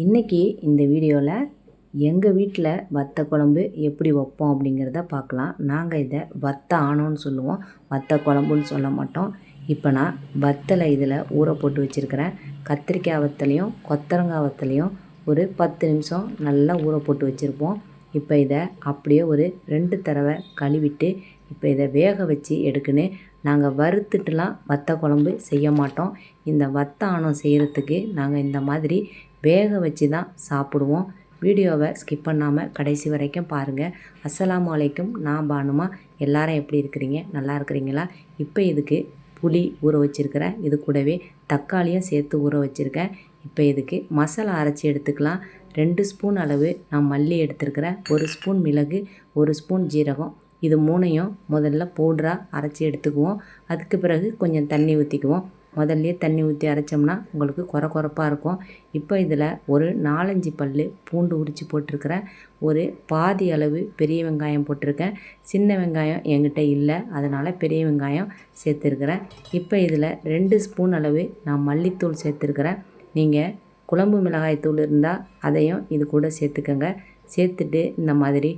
இன்றைக்கி இந்த வீடியோவில் எங்கள் வீட்டில் வத்த குழம்பு எப்படி வைப்போம் அப்படிங்கிறத பார்க்கலாம். நாங்கள் இதை வத்த ஆனோன்னு சொல்லுவோம். வத்த குழம்புன்னு சொல்ல மாட்டோம். இப்போ நான் வத்தலை இதில் ஊற போட்டு வச்சுருக்கிறேன். கத்திரிக்காய் வத்தலையும் கொத்தரங்காய் வத்தலையும் ஒரு பத்து நிமிஷம் நல்லா ஊற போட்டு வச்சுருப்போம். இப்போ இதை அப்படியே ஒரு ரெண்டு தடவை கழுவிட்டு இப்போ இதை வேக வச்சு எடுக்குன்னு நாங்கள் வறுத்துட்டுலாம் வத்த குழம்பு செய்ய மாட்டோம். இந்த வத்த ஆணம் செய்கிறதுக்கு நாங்கள் இந்த மாதிரி வேக வச்சு தான் சாப்பிடுவோம். வீடியோவை ஸ்கிப் பண்ணாமல் கடைசி வரைக்கும் பாருங்கள் அஸ்லாம் வலைக்கும் நான் பானுமா. எல்லாரும் எப்படி இருக்கிறீங்க? நல்லா இருக்கிறீங்களா? இப்போ இதுக்கு புளி ஊற வச்சுருக்கிறேன். இது கூடவே தக்காளியும் சேர்த்து ஊற வச்சுருக்கேன். இப்போ இதுக்கு மசாலா அரைச்சி எடுத்துக்கலாம். ரெண்டு ஸ்பூன் அளவு நான் மல்லி எடுத்துருக்கிறேன். ஒரு ஸ்பூன் மிளகு ஒரு ஸ்பூன் ஜீரகம். இது மூணையும் முதல்ல பவுட்ராக அரைச்சி எடுத்துக்குவோம். அதுக்கு பிறகு கொஞ்சம் தண்ணி ஊற்றிக்குவோம் முதல்லையே தண்ணி ஊற்றி அரைச்சோம்னா உங்களுக்கு குறை குறைப்பாக இருக்கும். இப்போ இதில் ஒரு நாலஞ்சு பல் பூண்டு உரித்து போட்டிருக்கிறேன். ஒரு பாதி அளவு பெரிய வெங்காயம் போட்டிருக்கேன். சின்ன வெங்காயம் என்கிட்ட இல்லை அதனால் பெரிய வெங்காயம் சேர்த்துருக்கிறேன். இப்போ இதில் ரெண்டு ஸ்பூன் அளவு நான் மல்லித்தூள் சேர்த்துருக்கிறேன். நீங்கள் குழம்பு மிளகாய் தூள் இருந்தால் அதையும் இது கூட சேர்த்துக்கோங்க. சேர்த்துட்டு இந்த மாதிரி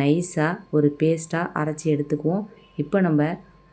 நைஸாக ஒரு பேஸ்ட்டாக அரைச்சி எடுத்துக்குவோம். இப்போ நம்ம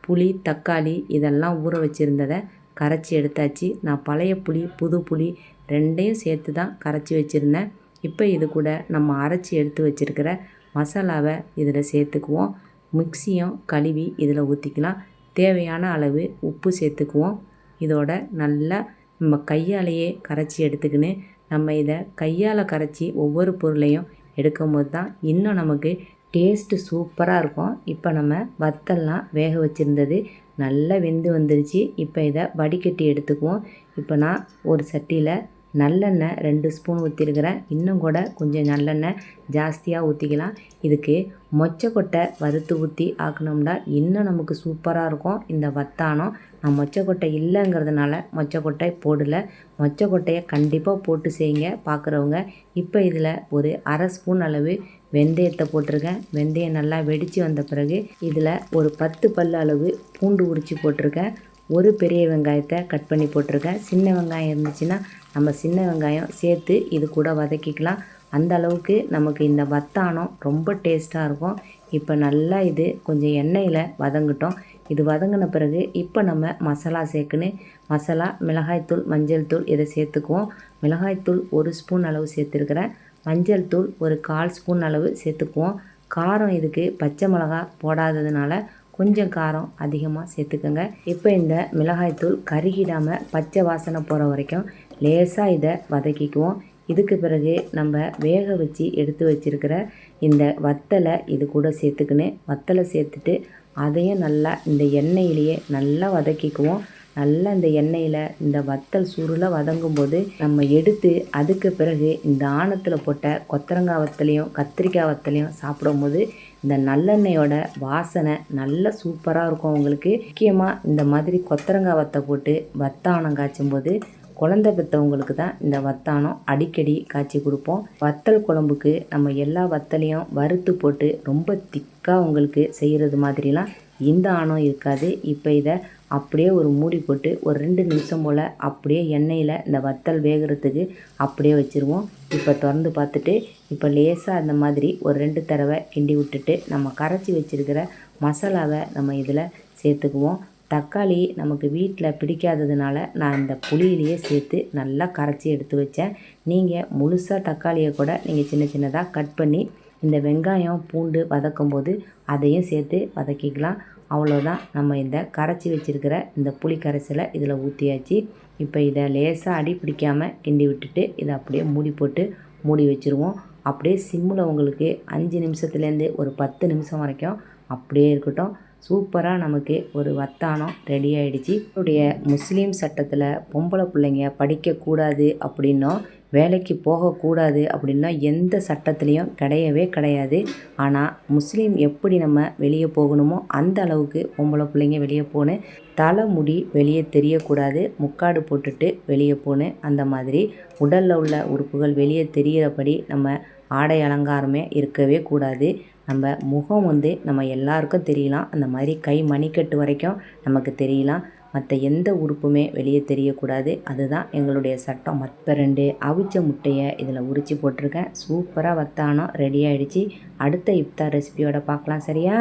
புளி தக்காளி இதெல்லாம் ஊற வச்சுருந்ததை கரைச்சி எடுத்தாச்சு. நான் பழைய புளி புது புளி ரெண்டையும் சேர்த்து தான் கரைச்சி வச்சுருந்தேன். இப்போ இது கூட நம்ம அரைச்சி எடுத்து வச்சுருக்கிற மசாலாவை இதில் சேர்த்துக்குவோம். மிக்சியும் கழுவி இதில் ஊற்றிக்கலாம் தேவையான அளவு உப்பு சேர்த்துக்குவோம். இதோட நல்லா நம்ம கையாலேயே கரைச்சி எடுத்துக்கின்னு நம்ம இதை கையால் கரைச்சி ஒவ்வொரு பொருளையும் எடுக்கும்போது தான் இன்னும் நமக்கு டேஸ்ட்டு சூப்பராக இருக்கும். இப்போ நம்ம வத்தல்லாம் வேக வச்சுருந்தது. நல்லா வெந்து வந்துருச்சு. இப்போ இதை வடிகட்டி எடுத்துக்குவோம். இப்போ நான் ஒரு சட்டியில் நல்லெண்ணெய் ரெண்டு ஸ்பூன் ஊற்றிருக்கிறேன் இன்னும் கூட கொஞ்சம் நல்லெண்ணெய் ஜாஸ்தியாக ஊற்றிக்கலாம் இதுக்கு மொச்சக்கொட்டை வறுத்து ஊற்றி ஆக்கணும்னா இன்னும் நமக்கு சூப்பராக இருக்கும். இந்த வத்தானம் நான் மொச்சக்கொட்டை இல்லைங்கிறதுனால மொச்சக்கொட்டை போடலை. மொச்சக்கொட்டையை கண்டிப்பாக போட்டு செய்யுங்க பார்க்குறவங்க இப்போ இதில் ஒரு அரை ஸ்பூன் அளவு வெந்தயத்தை போட்டிருக்கேன். வெந்தயம் நல்லா வெடித்து வந்த பிறகு இதில் ஒரு பத்து பல் அளவு பூண்டு உரித்து போட்டிருக்கேன். ஒரு பெரிய வெங்காயத்தை கட் பண்ணி போட்டிருக்கேன். சின்ன வெங்காயம் இருந்துச்சுன்னா நம்ம சின்ன வெங்காயம் சேர்த்து இது கூட வதக்கிக்கலாம். அந்த அளவுக்கு நமக்கு இந்த வத்தானம் ரொம்ப டேஸ்ட்டாக இருக்கும். இப்போ நல்லா இது கொஞ்சம் எண்ணெயில் வதங்கட்டும். இது வதங்கின பிறகு இப்போ நம்ம மசாலா சேர்க்குன்னு மசாலா மிளகாய்த்தூள் மஞ்சள் தூள் இதை சேர்த்துக்குவோம். மிளகாய்த்தூள் ஒரு ஸ்பூன் அளவு சேர்த்துருக்கிறேன். மஞ்சள் தூள் ஒரு கால் ஸ்பூன் அளவு சேர்த்துக்குவோம். காரம் இதுக்கு பச்சை மிளகா போடாததுனால கொஞ்சம் காரம் அதிகமாக சேர்த்துக்கோங்க. இப்போ இந்த மிளகாய்த்தூள் கருகிடாமல் பச்சை வாசனை போகிற வரைக்கும் லேசாக இதை வதக்கிக்குவோம். இதுக்கு பிறகு நம்ம வேக வச்சு எடுத்து வச்சுருக்கிற இந்த வத்தலை இது கூட சேர்த்துக்கின்னு வத்தலை சேர்த்துட்டு அதையும் நல்லா இந்த எண்ணெயிலேயே நல்லா வதக்கிக்குவோம். நல்லா இந்த எண்ணெயில் இந்த வத்தல் சுருளை வதங்கும் போது நம்ம எடுத்து அதுக்கு பிறகு இந்த ஆணத்தில் போட்ட கொத்தரங்காய் வத்தலையும் கத்திரிக்காய் வத்தலையும் சாப்பிடும்போது இந்த நல்லெண்ணெயோட வாசனை நல்ல சூப்பராக இருக்கும் உங்களுக்கு முக்கியமாக இந்த மாதிரி கொத்தரங்காய் வத்தை போட்டு வத்தானம் காய்ச்சும் போது குழந்த பெற்றவங்களுக்கு தான் இந்த வத்தானம் அடிக்கடி காய்ச்சி கொடுப்போம். வத்தல் குழம்புக்கு நம்ம எல்லா வத்தலையும் வறுத்து போட்டு ரொம்ப திக்காக உங்களுக்கு செய்கிறது மாதிரிலாம் இந்த ஆணம் இருக்காது. இப்போ இதை அப்படியே ஒரு மூடி போட்டு ஒரு ரெண்டு நிமிஷம் போல் அப்படியே எண்ணெயில் இந்த வத்தல் வேகிறதுக்கு அப்படியே வச்சுருவோம். இப்போ திறந்து பார்த்துட்டு இப்போ லேசாக அந்த மாதிரி ஒரு ரெண்டு தடவை கிண்டி விட்டுட்டு நம்ம கரைச்சி வச்சுருக்கிற மசாலாவை நம்ம இதில் சேர்த்துக்குவோம். தக்காளி நமக்கு வீட்டில் பிடிக்காததுனால நான் இந்த புளியிலேயே சேர்த்து நல்லா கரைச்சி எடுத்து வச்சேன். நீங்கள் முழுசாக தக்காளியை கூட நீங்கள் சின்ன சின்னதாக கட் பண்ணி இந்த வெங்காயம் பூண்டு வதக்கும்போது அதையும் சேர்த்து வதக்கிக்கலாம். அவ்வளோதான் நம்ம இந்த கரைச்சி வச்சுருக்கிற இந்த புளி கரைசலை இதில் ஊற்றியாச்சு இப்போ இதை லேசாக அடி பிடிக்காமல் கிண்டி விட்டுட்டு இதை அப்படியே மூடி போட்டு மூடி வச்சுருவோம். அப்படியே சிம்மில் உங்களுக்கு அஞ்சு நிமிஷத்துலேருந்து ஒரு பத்து நிமிஷம் வரைக்கும் அப்படியே இருக்கட்டும். சூப்பராக நமக்கு ஒரு வத்தானம் ரெடி ஆகிடுச்சு என்னுடைய முஸ்லீம் சட்டத்தில் பொம்பளை பிள்ளைங்க படிக்கக்கூடாது அப்படின்னும். வேலைக்கு போகக்கூடாது அப்படின்னா எந்த சட்டத்துலேயும் கிடையவே கிடையாது. ஆனால் முஸ்லீம் எப்படி நம்ம வெளியே போகணுமோ அந்த அளவுக்கு பொம்பளை பிள்ளைங்க வெளியே போகணும் தலைமுடி வெளியே தெரியக்கூடாது முக்காடு போட்டுட்டு வெளியே போகணும் அந்த மாதிரி உடலில் உள்ள உறுப்புகள் வெளியே தெரிகிறபடி நம்ம ஆடை அலங்காரமே இருக்கவே கூடாது. நம்ம முகம் வந்து நம்ம எல்லாருக்கும் தெரியலாம். அந்த மாதிரி கை மணிக்கட்டு வரைக்கும் நமக்கு தெரியலாம். மற்ற எந்த உறுப்புமே வெளியே தெரியக்கூடாது. அதுதான் எங்களுடைய சட்டம். மற்ற ரெண்டு அவிச்ச முட்டையை இதில் உரித்து போட்டிருக்கேன். சூப்பராக வத்தானம் ரெடி ஆகிடுச்சி அடுத்த இப்தார் ரெசிபியோட பார்க்கலாம் சரியா?